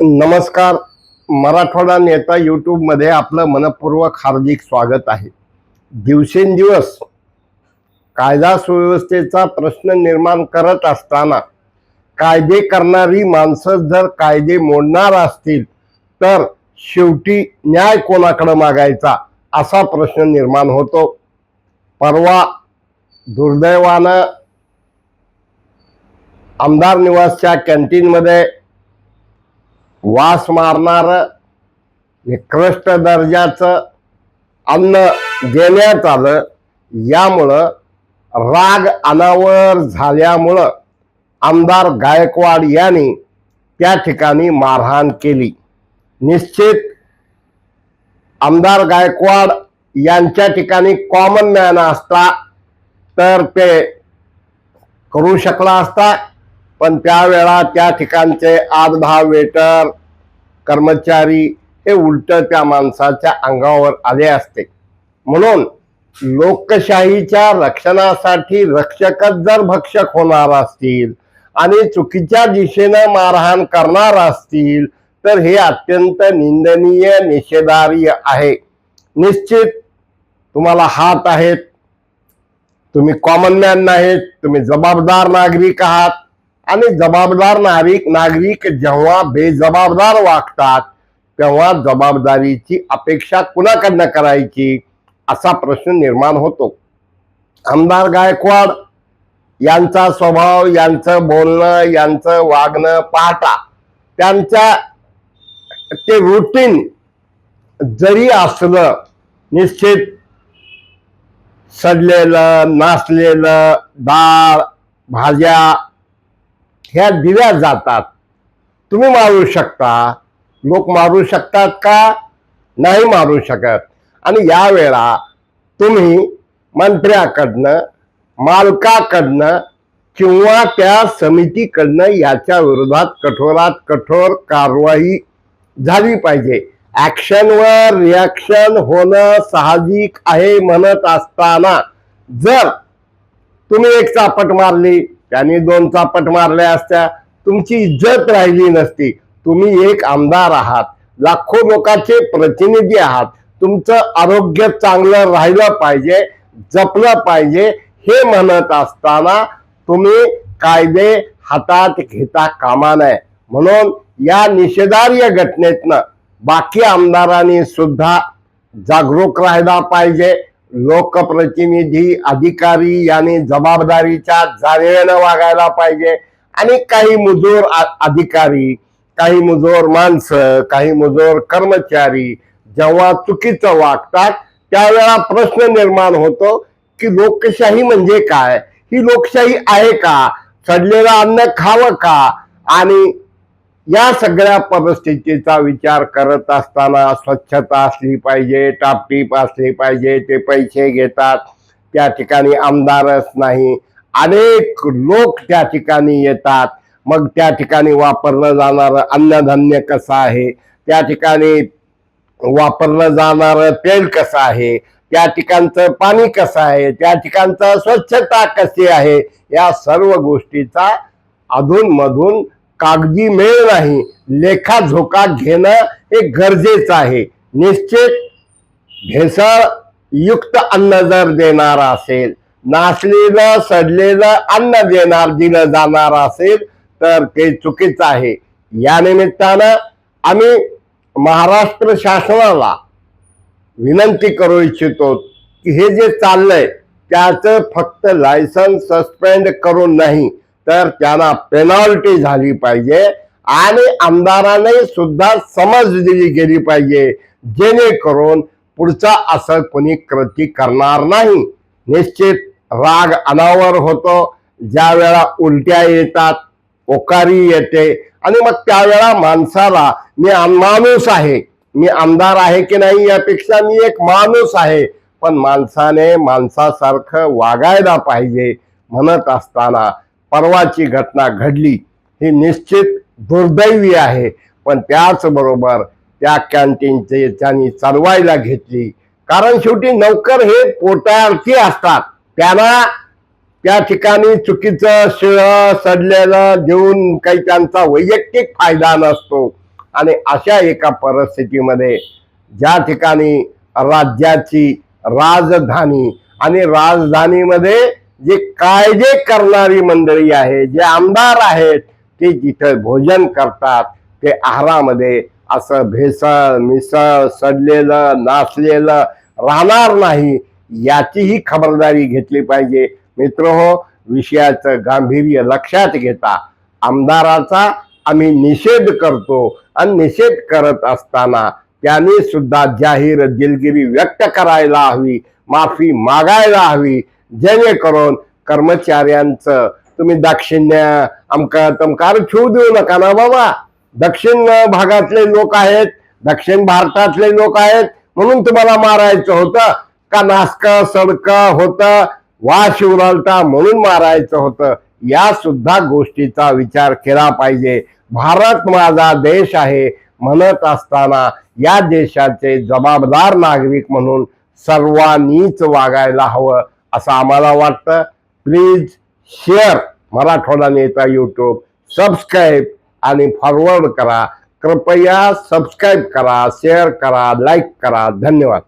नमस्कार. मराठवाडा नेता यूट्यूबमध्ये आपलं मनपूर्वक हार्दिक स्वागत आहे. दिवसेंदिवस कायदा सुव्यवस्थेचा प्रश्न निर्माण करत असताना कायदे करणारी माणसं जर कायदे मोडणार असतील तर शेवटी न्याय कोणाकडे मागायचा असा प्रश्न निर्माण होतो. परवा दुर्दैवानं आमदार निवासच्या कॅन्टीनमध्ये वास मारणार निकृष्ट दर्जाचं अन्न देण्यात आलं. यामुळं राग अनावर झाल्यामुळं आमदार गायकवाड यांनी त्या ठिकाणी मारहाण केली. निश्चित आमदार गायकवाड यांच्या ठिकाणी कॉमन मॅन असता तर ते करू शकला असता पण त्यावेळा त्या ठिकाणचे आठ दहा वेटर कर्मचारी हे उलट त्या माणसाच्या अंगावर आले असते. म्हणून लोकशाहीच्या रक्षणासाठी रक्षकच जर भक्षक होणार असतील आणि चुकीच्या दिशेनं मारहाण करणार असतील तर हे अत्यंत निंदनीय निषेधार्य आहे. निश्चित तुम्हाला हात आहेत. तुम्ही कॉमन मॅन नाहीत. तुम्ही जबाबदार नागरिक आहात. आणि जबाबदार नागरिक नागरिक जेव्हा बेजबाबदार वागतात तेव्हा जबाबदारीची अपेक्षा कुणाकडनं करायची असा प्रश्न निर्माण होतो. आमदार गायकवाड यांचा स्वभाव यांचं बोलणं यांचं वागणं पाहता त्यांच्या ते रुटीन जरी असलं निश्चित सडलेलं नाचलेलं डाळ भाज्या ह्या दिल्या जातात. तुम्ही मारू शकता. लोक मारू शकतात का? नाही मारू शकत. आणि यावेळा तुम्ही मंत्र्याकडनं मालकाकडनं किंवा त्या समितीकडनं याच्या विरोधात कठोरात कठोर कारवाई झाली पाहिजे. ॲक्शनवर रिॲक्शन होणं साहजिक आहे म्हणत असताना जर तुम्ही एक चापट मारली त्यांनी दोन चापट मारल्या असत्या. तुमची इज्जत राहिली नसती. तुम्ही एक आमदार आहात. लाखो लोकांचे प्रतिनिधी आहात. तुमचं आरोग्य चांगलं राहिलं पाहिजे जपलं पाहिजे हे म्हणत असताना तुम्ही कायदे हातात घेता कामा नये. म्हणून या निषेधार्य घटनेतनं बाकी आमदारांनी सुद्धा जागरूक राहायला पाहिजे. लोकप्रतिनिधी अधिकारी यांनी जबाबदारीच्या जाणीवेनं वागायला पाहिजे. आणि काही मुजोर अधिकारी काही मुजोर माणसं काही मुजोर कर्मचारी जेव्हा चुकीचं वागतात त्यावेळा प्रश्न निर्माण होतो की लोकशाही म्हणजे काय? ही लोकशाही आहे का? सडलेलं अन्न खावं का? आणि या सगळ्या परिस्थितीचा विचार करत असताना स्वच्छता असली पाहिजे टापटीप असली पाहिजे ते पैसे घेतात. त्या ठिकाणी आमदारच नाही. अनेक लोक त्या ठिकाणी येतात. मग त्या ठिकाणी वापरलं जाणारं अन्नधान्य कसं आहे? त्या ठिकाणी वापरलं जाणारं तेल कसं आहे? त्या ठिकाणचं पाणी कसं आहे? त्या ठिकाणचं स्वच्छता कशी आहे? या सर्व गोष्टीचा अधूनमधून कागदी मेळ नाही. लेखा झोका घेणं हे गरजेचं आहे. निश्चित भेसळ युक्त अन्न जर देणार असेल नाचलेलं सडलेलं अन्न देणार दिलं जाणार असेल तर ते चुकीचं आहे. या निमित्तानं आम्ही महाराष्ट्र शासनाला विनंती करू इच्छितो की हे जे चाललंय त्याचं फक्त लायसन्स सस्पेंड करून नाही तर त्यांना पेनॉल्टी झाली पाहिजे. आणि आमदाराने सुद्धा समज दिली गेली पाहिजे. जेणेकरून पुढचा असं कोणी कृती करणार नाही. निश्चित राग अनावर होतो. ज्या वेळा उलट्या येतात ओकारी येते. आणि मग त्यावेळा माणसाला मी माणूस आहे. मी आमदार आहे की नाही यापेक्षा मी एक माणूस आहे. पण माणसाने माणसासारखं वागायला पाहिजे. म्हणत असताना परवाची घटना घडली ही निश्चित दुर्दैवी आहे. पण त्याचबरोबर त्या कॅन्टीनचे त्यांनी चालवायला घेतली. कारण शेवटी नौकर हे पोटार्थी असतात. त्यांना त्या ठिकाणी चुकीचं शिळ सडलेलं देऊन काही त्यांचा वैयक्तिक फायदा नसतो. आणि अशा एका परिस्थितीमध्ये ज्या ठिकाणी राज्याची राजधानी आणि राजधानीमध्ये जे कायदे करणारी मंडळी आहे जे आमदार आहेत ते जिथं भोजन करतात ते आहारामध्ये असं भेसळ मिसळ सडलेलं नाचलेलं राहणार नाही याचीही खबरदारी घेतली पाहिजे. मित्र हो विषयाचं गांभीर्य लक्षात घेता. आमदाराचा आम्ही निषेध करतो आणि निषेध करत असताना त्यांनी सुद्धा जाहीर दिलगिरी व्यक्त करायला हवी माफी मागायला हवी जेणेकरून कर्मचाऱ्यांचं तुम्ही दाक्षिण्य आमका तमकार ठेवू देऊ नका ना बाबा. दक्षिण भागातले लोक आहेत दक्षिण भारतातले लोक आहेत म्हणून तुम्हाला मारायचं होतं. का नासक सडक होतं वाश उरलता म्हणून मारायचं होतं. या सुद्धा गोष्टीचा विचार केला पाहिजे. भारत माझा देश आहे म्हणत असताना या देशाचे जबाबदार नागरिक म्हणून सर्वांनीच वागायला हवं असं आम्हाला वाटतं. प्लीज शेअर मराठवाडा नेता यूट्यूब सबस्क्राईब आणि फॉरवर्ड करा. कृपया सबस्क्राईब करा शेअर करा लाईक करा. धन्यवाद.